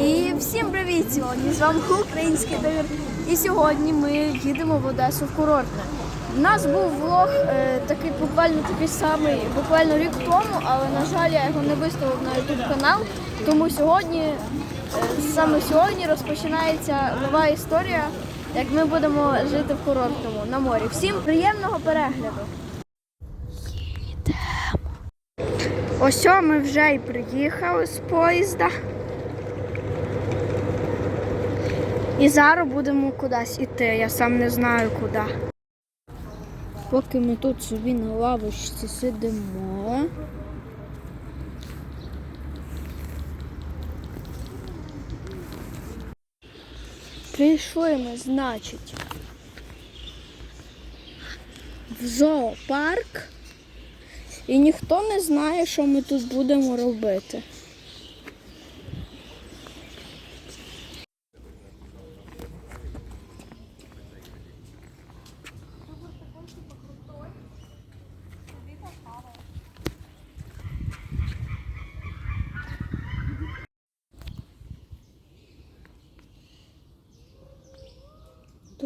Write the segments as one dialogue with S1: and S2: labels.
S1: І всім привіт! Сьогодні з вами український тигр. І сьогодні ми їдемо в Одесу в курортне. У нас був влог е, такий буквально такий самий, буквально рік тому, але на жаль, я його не виставив на YouTube канал. Тому сьогодні, е, саме сьогодні розпочинається нова історія, як ми будемо жити в курортному на морі. Всім приємного перегляду! Ось о, ми вже й приїхали з поїзда. І зараз будемо кудись іти, я сам не знаю куди. Поки ми тут собі на лавочці сидимо. Прийшли ми, значить, в зоопарк. І ніхто не знає, що ми тут будемо робити.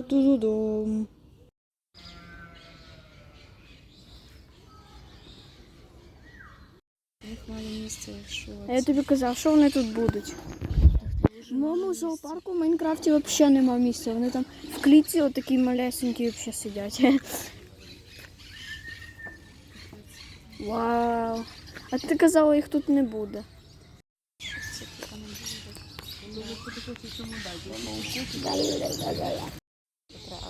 S1: Ту-ду-ду-дум.
S2: Мало місця, що
S1: А я тобі казав, що вони тут будуть. В моєму зоопарку в Майнкрафті взагалі немає місця. Вони там в клітці отакі малесенькі взагалі сидять. Вау. А ти казала, їх тут не буде.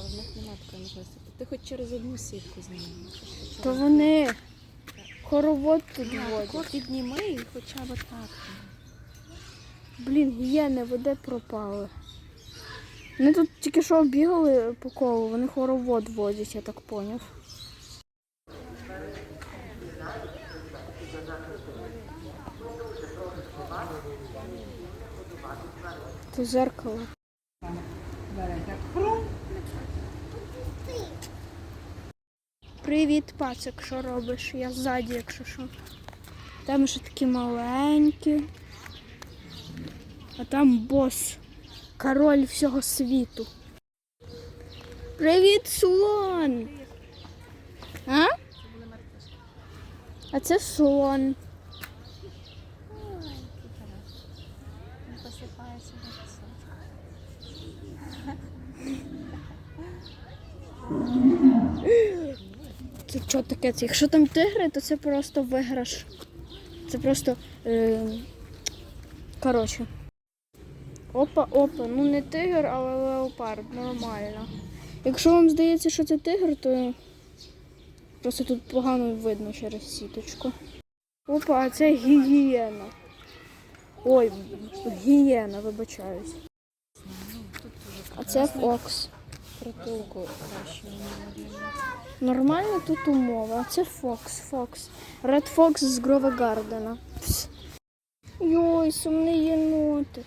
S2: В них немає такої можливості. Ти хоч через одну сітку знімаєш.
S1: То вони хоровод тут
S2: Тако
S1: водять.
S2: підніми і хоча б так.
S1: Блін, гієни, воде пропали. Вони тут тільки що бігали по колу, вони хоровод водять, я так поняв. Це зеркало. Привіт, пацик, що робиш? Я ззаді, якщо що. Там ще такі маленькі. А там бос, король всього світу. Привіт, слон! А? А це слон.
S2: Він посипається до пісочку.
S1: Це що таке? Це? Якщо там тигри, то це просто виграш. Це просто. Е... Коротше. Опа, опа, ну не тигр, але леопард, нормально. Якщо вам здається, що це тигр, то просто тут погано видно через сіточку. Опа, а це гієна. Ой, гієна, вибачаюсь. А це фокс.
S2: Притулку краще не.
S1: Нормально тут умова. Це Фокс, Фокс. Ред Фокс з Грова Гардена. Йой, сумний єнотик.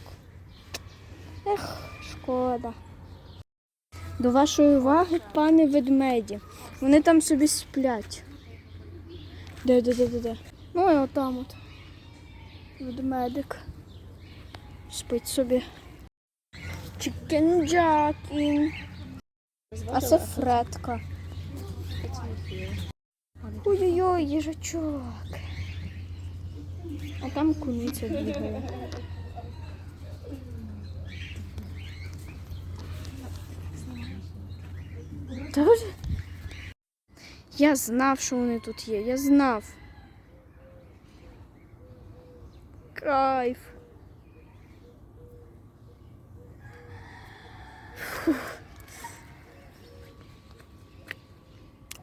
S1: Ех, шкода. До вашої уваги, пане ведмеді. Вони там собі сплять. Де, де, де, де, де? Ну і отам от. Ведмедик. Спить собі. Чікен Джакін. А це Фредка. Ой-ой-ой, їжачок. А там куниця бігає. Та вже... Я знав, що вони тут є. Я знав. Кайф. Фух.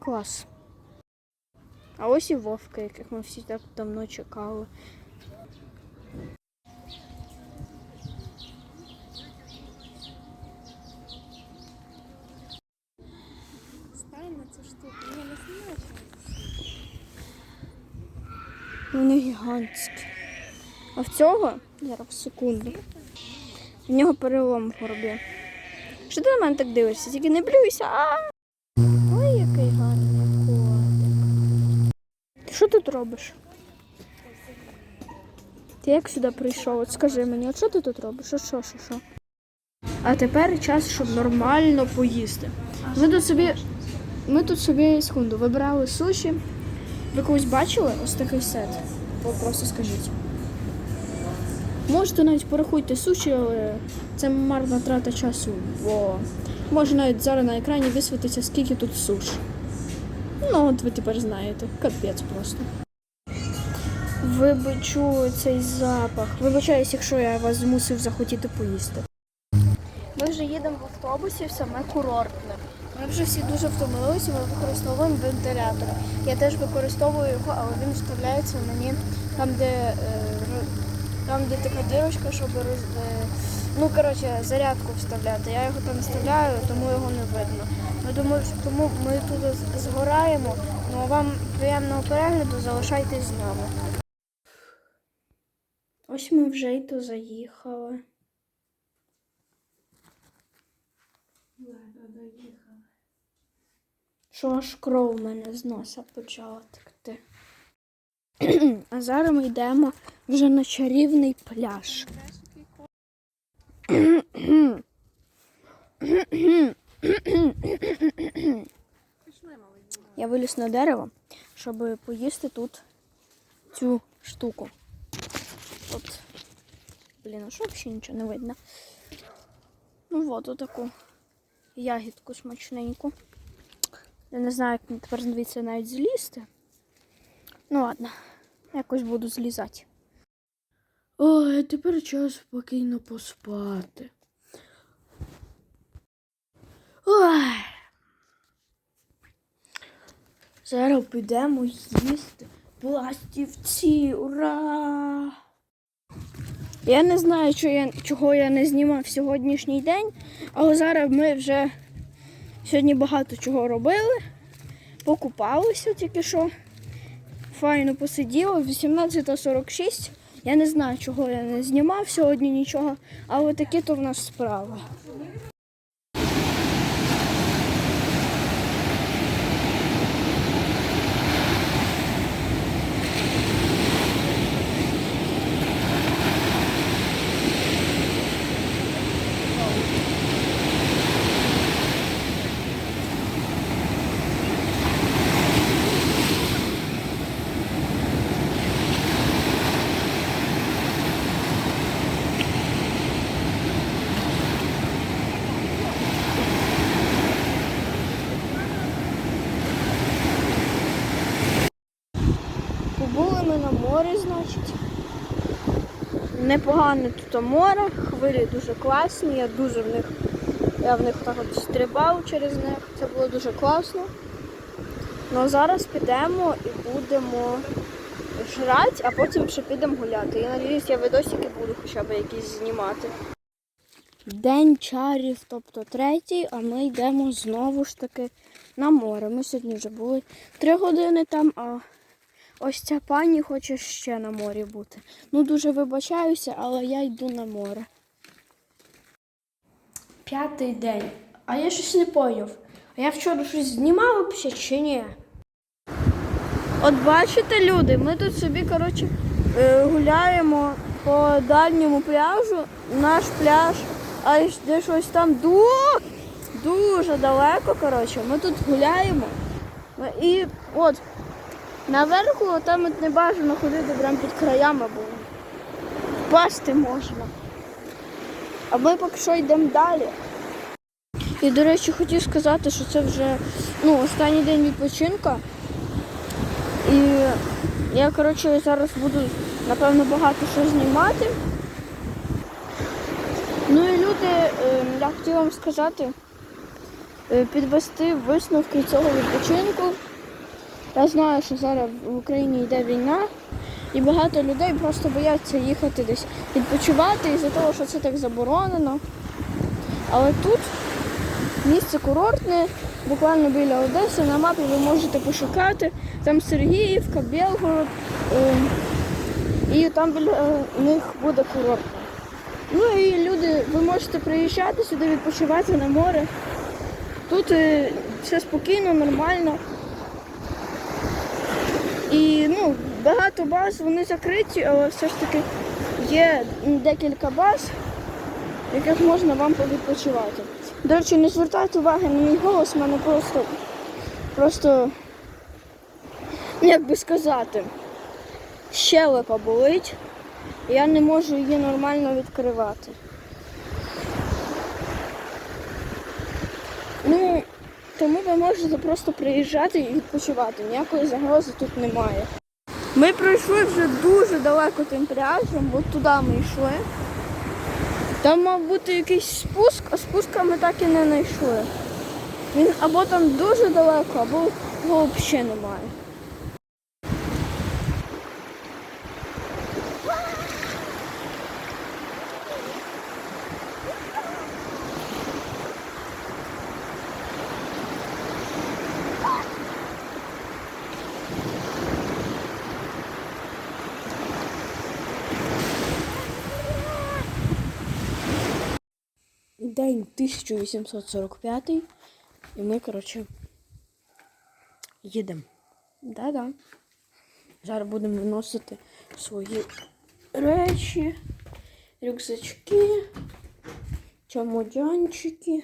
S1: Клас. А ось і Вовка, яких ми всі так давно чекали.
S2: Стань на цю штуку. Ні, не знімай.
S1: Вони гігантські. А в цього, зараз секунду. В нього перелом в горбі. Що ти на мене так дивишся? Тільки не блюйся. А! Робиш? Ти як сюди прийшов? От скажи мені, от що ти тут робиш? Що, що, що, що? А тепер час, щоб нормально поїсти. Ми тут собі. Ми тут собі секунду вибирали суші. Ви колись бачили ось такий сет? О, Просто скажіть. Можете навіть порахуйте суші, але це марна трата часу, бо може навіть зараз на екрані висвітиться, скільки тут суш. Ну, от ви тепер знаєте. Капець просто. Ви б цей запах. Вибачаюсь, якщо я вас змусив захотіти поїсти. Ми вже їдемо в автобусі в саме курортне. Ми вже всі дуже втомилися, ми використовуємо вентилятор. Я теж використовую його, але він вставляється мені там, де, е, там, де така дирочка, щоб роз, е, ну, коротше, зарядку вставляти. Я його там вставляю, тому його не видно. Ми думаю, що тому ми тут згораємо. Ну вам приємного перегляду, залишайтесь з нами. Ось ми вже й то заїхали. Що аж кров в мене з носа почала текти. А зараз ми йдемо вже на чарівний пляж. Я виліз на дерево, щоб поїсти тут цю штуку. От. Блін, а що взагалі нічого не видно? Ну от отаку ягідку смачненьку. Я не знаю, як тепер звідси навіть злізти. Ну ладно, якось буду злізати. Ой, тепер час спокійно поспати. Ой. Зараз підемо їсти пластівці. Ура! Я не знаю, що я, чого я не знімав сьогоднішній день, але зараз ми вже сьогодні багато чого робили. Покупалися тільки що. Файно посиділи. 18.46. Я не знаю, чого я не знімав сьогодні нічого, але такі то в нас справи. Побули ми на морі, значить. Непогане тут море, хвилі дуже класні, я дуже в них, я в них так от стрибав через них. Це було дуже класно. Ну а зараз підемо і будемо жрати, а потім ще підемо гуляти. Я надіюсь, я видосики буду хоча б якісь знімати. День чарів, тобто третій, а ми йдемо знову ж таки на море. Ми сьогодні вже були три години там, а ось ця пані хоче ще на морі бути. Ну дуже вибачаюся, але я йду на море. П'ятий день. А я щось не поняв. А я вчора щось знімав взагалі чи ні? От бачите, люди, ми тут собі, коротше, е, гуляємо по дальньому пляжу. Наш пляж, а де щось там ду- дуже далеко, коротше. Ми тут гуляємо. І от наверху там от не бажано ходити прямо під краями, бо впасти можна. А ми поки що йдемо далі. І, до речі, хотів сказати, що це вже ну, останній день відпочинку. І я, коротше, зараз буду, напевно, багато що знімати. Ну і люди, е, я хотіла вам сказати, е, підвести висновки цього відпочинку. Я знаю, що зараз в Україні йде війна, і багато людей просто бояться їхати десь відпочивати із-за того, що це так заборонено. Але тут місце курортне, буквально біля Одеси, на мапі ви можете пошукати. Там Сергіївка, Білгород, е, і там біля е, них буде курортне. Ну і люди, ви можете приїжджати сюди, відпочивати на море. Тут е, все спокійно, нормально. І ну, багато баз вони закриті, але все ж таки є декілька баз, яких можна вам повідпочивати. До речі, не звертайте уваги на мій голос, в мене просто, просто, ну, як би сказати, щелепа болить, я не можу її нормально відкривати. Ну, тому ви можете просто приїжджати і відпочивати. Ніякої загрози тут немає. Ми пройшли вже дуже далеко тим пляжем, от туди ми йшли. Там мав бути якийсь спуск, а спуска ми так і не знайшли. Він або там дуже далеко, або взагалі немає. День 1845. І ми, коротше, їдемо. Да-да. Зараз будемо виносити свої речі, рюкзачки, чемоданчики.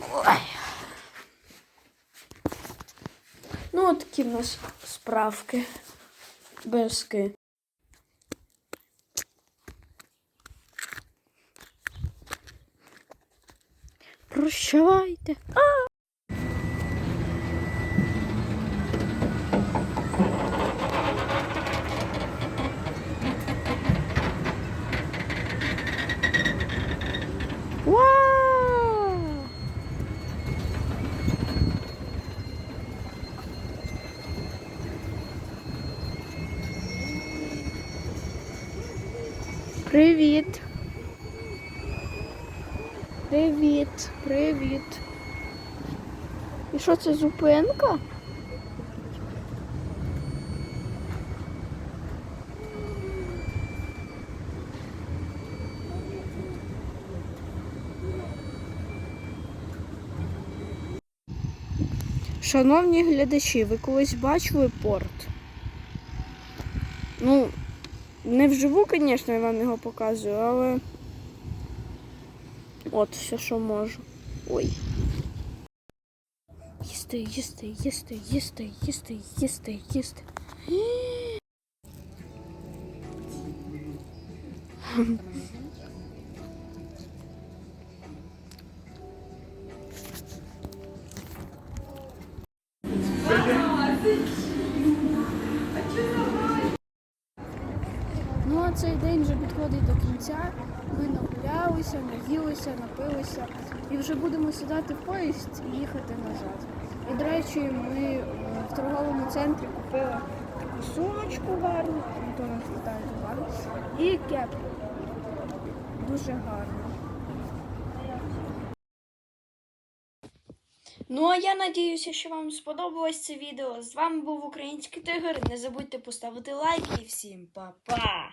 S1: Ой. Ну, от такі в нас справки. Безки. Прощавайте. Вау! Привіт. Привіт, привіт. І що це зупинка? Шановні глядачі, ви колись бачили порт? Ну, не вживу, звісно, я вам його показую, але. От все, що можу. Ой. Їсти, їсти, їсти, їсти, їсти, їсти, їсти. Наїлися, і вже будемо сідати в поїзд і їхати назад. І, до речі, ми е, в торговому центрі купили таку сумочку гарну, то нас літає гарно, і кепку. Дуже гарно. Ну а я надіюся, що вам сподобалось це відео. З вами був Український тигр. Не забудьте поставити лайк і всім па-па!